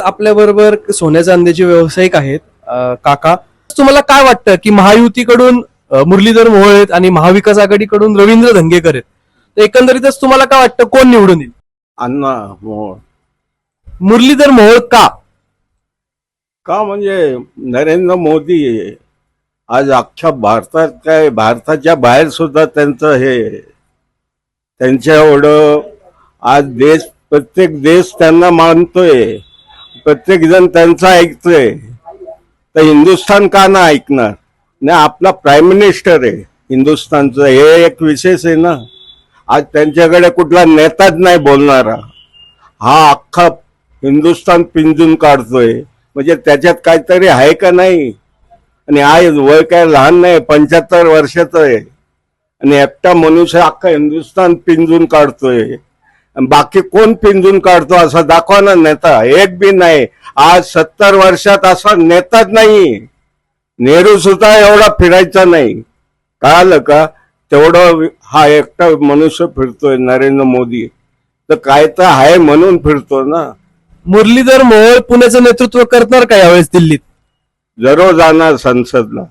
आपल्या बरोबर सोन्या चांदीचे व्यावसायिक आहेत अं, काका. तुम्हाला काय वाटतं की महायुतीकडून अं, मुरलीधर मोहोळ आहेत आणि महाविकास आघाडीकडून रवींद्र धंगेकर आहेत? तर एकंदरीतच तुम्हाला काय वाटतं कोण निवडून येईल? अण्णा मोहोळ. मुरलीधर मोहोळ का? का म्हणजे नरेंद्र मोदी आज अख्ख्या भारतात काय भारताच्या बाहेर सुद्धा त्यांचं हे त्यांच्या एवढं आज देश प्रत्येक देश त्यांना मानतोय. प्रत्येक जण त्यांचं ऐकतोय. तर हिंदुस्थान का ना ऐकणार? नाही आपला प्राईम मिनिस्टर आहे हिंदुस्थानचं. हे एक विशेष आहे ना. आज त्यांच्याकडे कुठला नेताच नाही बोलणारा. हा अख्खा हिंदुस्थान पिंजून काढतोय. म्हणजे त्याच्यात काहीतरी आहे का नाही? आणि आज वय काय लहान नाही पंच्याहत्तर वर्षाचं आहे. आणि एकटा मनुष्य अख्खा हिंदुस्थान पिंजून काढतोय. बाकी कोण पिंजून काढतो असं दाखवा ना नेता. एक बी नाही. आज सत्तर वर्षात असा नेताच नाही. नेहरू सुद्धा एवढा फिरायचा नाही. कळालं का? तेवढं हा एकटा मनुष्य फिरतोय नरेंद्र मोदी. तर काय तर आहे म्हणून फिरतो ना. मुरलीधर मोहोळ पुण्याचं नेतृत्व करणार का यावेळेस दिल्लीत? जरूर जाणार संसदला.